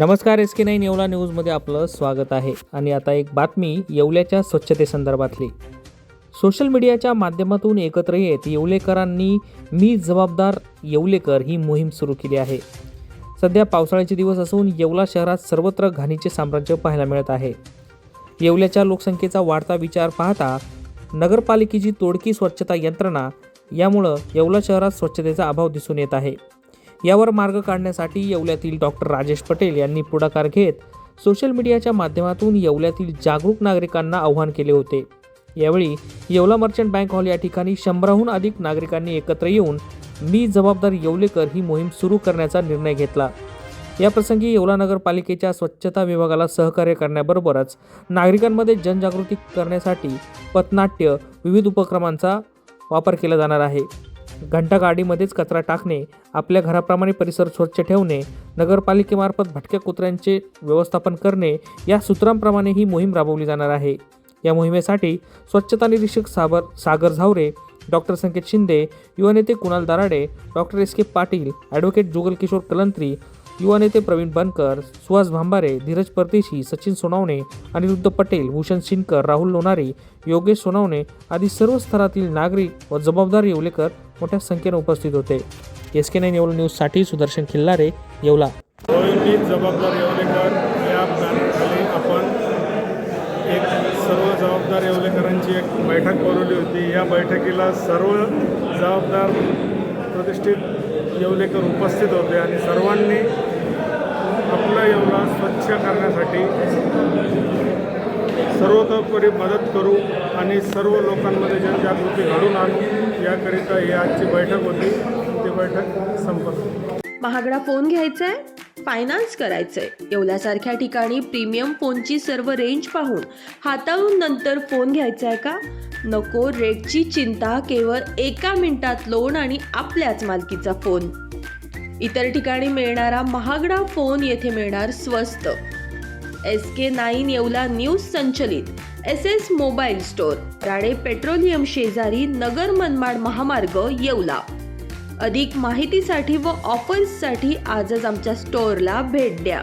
नमस्कार S K nine Yeola न्यूजमध्ये आपलं स्वागत आहे. आणि आता एक बातमी येवल्याच्या स्वच्छतेसंदर्भातली. सोशल मीडियाच्या माध्यमातून एकत्र येत येवलेकरांनी मी जबाबदार येवलेकर ही मोहीम सुरू केली आहे. सध्या पावसाळ्याचे दिवस असून येवला शहरात सर्वत्र घाणीचे साम्राज्य पाहायला मिळत आहे. येवल्याच्या लोकसंख्येचा वाढता विचार पाहता नगरपालिकेची तोडकी स्वच्छता यंत्रणा यामुळं येवला शहरात स्वच्छतेचा अभाव दिसून येत आहे. यावर मार्ग काढण्यासाठी येवल्यातील डॉक्टर राजेश पटेल यांनी पुढाकार घेत सोशल मीडियाच्या माध्यमातून येवल्यातील जागरूक नागरिकांना आव्हान केले होते. यावेळी येवला मर्चंट बँक हॉल या ठिकाणी शंभराहून अधिक नागरिकांनी एकत्र येऊन मी जबाबदार येवलेकर ही मोहीम सुरू करण्याचा निर्णय घेतला. याप्रसंगी येवला नगरपालिकेच्या स्वच्छता विभागाला सहकार्य करण्याबरोबरच नागरिकांमध्ये जनजागृती करण्यासाठी पथनाट्य विविध उपक्रमांचा वापर केला जाणार आहे. घंटागाडीमध्येच कचरा टाकणे आपल्या घराप्रमाणे परिसर स्वच्छ ठेवणे नगरपालिकेमार्फत भटक्या कुत्र्यांचे व्यवस्थापन करणे या सूत्रांप्रमाणे ही मोहीम राबवली जाणार आहे. या मोहिमेसाठी स्वच्छता निरीक्षक साबर सागर झावरे डॉक्टर संकेत शिंदे युवा नेते Kunal Darade doctor S. K. Patil advocate Jugal Kishore Kalantri युवा नेते प्रवीण बनकर सुहास भांबारे धीरज परदेशी सचिन सोनावणे अनिरुद्ध पटेल भूषण सिनकर राहुल लोणारे योगेश सोनावणे आदी सर्व स्तरातील नागरिक व जबाबदार येवलेकर मोठ्या संख्येने उपस्थित होते. एस के नाईन येवला न्यूजसाठी सुदर्शन खिल्लारे येवला. जबाबदार येवलेकर या आपण एक सर्व जबाबदार येवलेकरांची एक बैठक बोलवली होती. या बैठकीला सर्व जबाबदार प्रतिष्ठित येवलेकर उपस्थित होते आणि सर्वांनी आपला येवला स्वच्छ करण्यासाठी सर्वतोपरी मदत करू आणि सर्व लोकांमध्ये जनजागृती घडून आणू याकरिता ही आजची बैठक होती. ती बैठक संपत महागडा फोन घ्यायचा आहे फायनान्स करायचंय. येवल्यासारख्या ठिकाणी प्रीमियम फोनची सर्व रेंज पाहून हाताळून नंतर फोन घ्यायचा आहे का? नको रेटची चिंता केवळ एका मिनिटात लोन आणि आपल्याच मालकीचा फोन. इतर ठिकाणी मिळणारा महागडा फोन येथे मिळणार स्वस्त. S K nine Yeola news संचलित. S S mobile store. Rane petroleum शेजारी नगर मनमाड महामार्ग येवला. अधिक माहितीसाठी व ऑफर्ससाठी आजच आमच्या स्टोअरला भेट द्या.